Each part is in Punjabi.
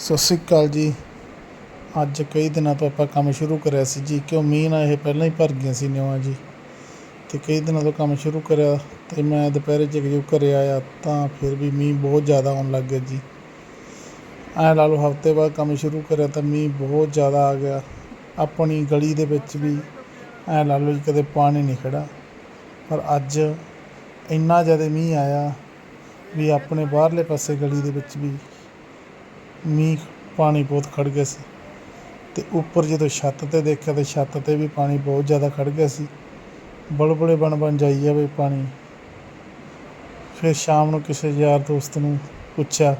ਸਤਿ ਸ਼੍ਰੀ ਅਕਾਲ ਜੀ। ਅੱਜ ਕਈ ਦਿਨਾਂ ਤੋਂ ਆਪਾਂ ਕੰਮ ਸ਼ੁਰੂ ਕਰਿਆ ਸੀ ਜੀ। ਕਿਉਂ ਮੀਂਹ ਨਾਲ ਇਹ ਪਹਿਲਾਂ ਹੀ ਭਰ ਗਈਆਂ ਸੀ ਨਿਵਾਂ ਜੀ। ਅਤੇ ਕਈ ਦਿਨਾਂ ਤੋਂ ਕੰਮ ਸ਼ੁਰੂ ਕਰਿਆ ਅਤੇ ਮੈਂ ਦੁਪਹਿਰੇ ਜੇ ਜਦੋਂ ਘਰੇ ਆਇਆ ਤਾਂ ਫਿਰ ਵੀ ਮੀਂਹ ਬਹੁਤ ਜ਼ਿਆਦਾ ਆਉਣ ਲੱਗ ਗਿਆ ਜੀ। ਐਂ ਲਾ ਲਓ ਹਫ਼ਤੇ ਬਾਅਦ ਕੰਮ ਸ਼ੁਰੂ ਕਰਿਆ ਤਾਂ ਮੀਂਹ ਬਹੁਤ ਜ਼ਿਆਦਾ ਆ ਗਿਆ। ਆਪਣੀ ਗਲੀ ਦੇ ਵਿੱਚ ਵੀ ਐਂ ਲਾ ਲਓ ਜੀ ਕਦੇ ਪਾਣੀ ਨਹੀਂ ਖੜਾ ਪਰ ਅੱਜ ਇੰਨਾ ਜ਼ਿਆਦਾ ਮੀਂਹ ਆਇਆ ਵੀ ਆਪਣੇ ਬਾਹਰਲੇ ਪਾਸੇ ਗਲੀ ਦੇ ਵਿੱਚ ਵੀ ਮੀਂਹ ਪਾਣੀ ਬਹੁਤ ਖੜ੍ਹ ਗਿਆ ਸੀ ਅਤੇ ਉੱਪਰ ਜਦੋਂ ਛੱਤ 'ਤੇ ਦੇਖਿਆ ਤਾਂ ਛੱਤ 'ਤੇ ਵੀ ਪਾਣੀ ਬਹੁਤ ਜ਼ਿਆਦਾ ਖੜ੍ਹ ਗਿਆ ਸੀ। ਬੁਲਬੁਲੇ ਬਣ ਬਣ ਜਾਈ ਜਾਵੇ ਪਾਣੀ। ਫਿਰ ਸ਼ਾਮ ਨੂੰ ਕਿਸੇ ਯਾਰ ਦੋਸਤ ਨੂੰ ਪੁੱਛਿਆ,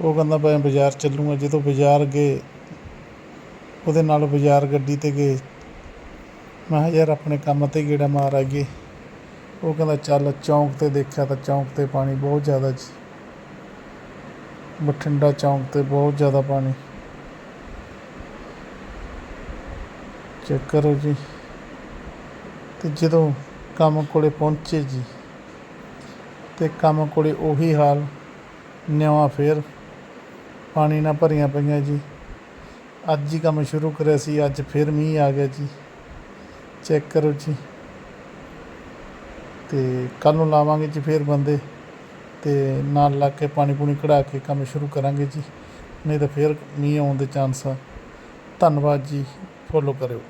ਉਹ ਕਹਿੰਦਾ, ਮੈਂ ਬਾਜ਼ਾਰ ਚੱਲੂਗਾ। ਜਦੋਂ ਬਾਜ਼ਾਰ ਗਏ, ਉਹਦੇ ਨਾਲ ਬਾਜ਼ਾਰ ਗੱਡੀ 'ਤੇ ਗਏ। ਮੈਂ ਕਿਹਾ, ਯਾਰ, ਆਪਣੇ ਕੰਮ 'ਤੇ ਗੇੜਾ ਮਾਰ ਆ ਗਏ ਉਹ ਕਹਿੰਦਾ, ਚੱਲ, ਚੌਂਕ 'ਤੇ ਦੇਖਿਆ ਤਾਂ ਚੌਂਕ 'ਤੇ ਪਾਣੀ ਬਹੁਤ ਜ਼ਿਆਦਾ ਸੀ। ਬਠਿੰਡਾ ਚੌਂਕ 'ਤੇ ਬਹੁਤ ਜ਼ਿਆਦਾ ਪਾਣੀ। ਚੈੱਕ ਕਰੋ ਜੀ। ਤੇ ਜਦੋਂ ਕੰਮ ਕੋਲੇ ਪਹੁੰਚੇ ਜੀ, ਤੇ ਕੰਮ ਕੋਲੇ ਉਹੀ ਹਾਲ ਨਿਵਾਂ ਫੇਰ, ਪਾਣੀ ਨਾਲ ਭਰੀਆਂ ਪਈਆਂ ਜੀ। ਅੱਜ ਹੀ ਕੰਮ ਸ਼ੁਰੂ ਕਰਿਆ ਸੀ, ਅੱਜ ਫਿਰ ਮੀਂਹ ਆ ਗਿਆ ਜੀ। ਚੈੱਕ ਕਰੋ ਜੀ। ਤੇ ਕੱਲ ਨੂੰ ਲਾਵਾਂਗੇ ਜੀ ਫੇਰ ਬੰਦੇ। ਅਤੇ ਨਾਲ ਲੱਗ ਕੇ ਪਾਣੀ ਪੂਣੀ ਕਢਾ ਕੇ ਕੰਮ ਸ਼ੁਰੂ ਕਰਾਂਗੇ ਜੀ। ਨਹੀਂ ਤਾਂ ਫਿਰ ਮੀਂਹ ਆਉਣ ਦੇ ਚਾਂਸ ਆ। ਧੰਨਵਾਦ ਜੀ। ਫੋਲੋ ਕਰਿਓ।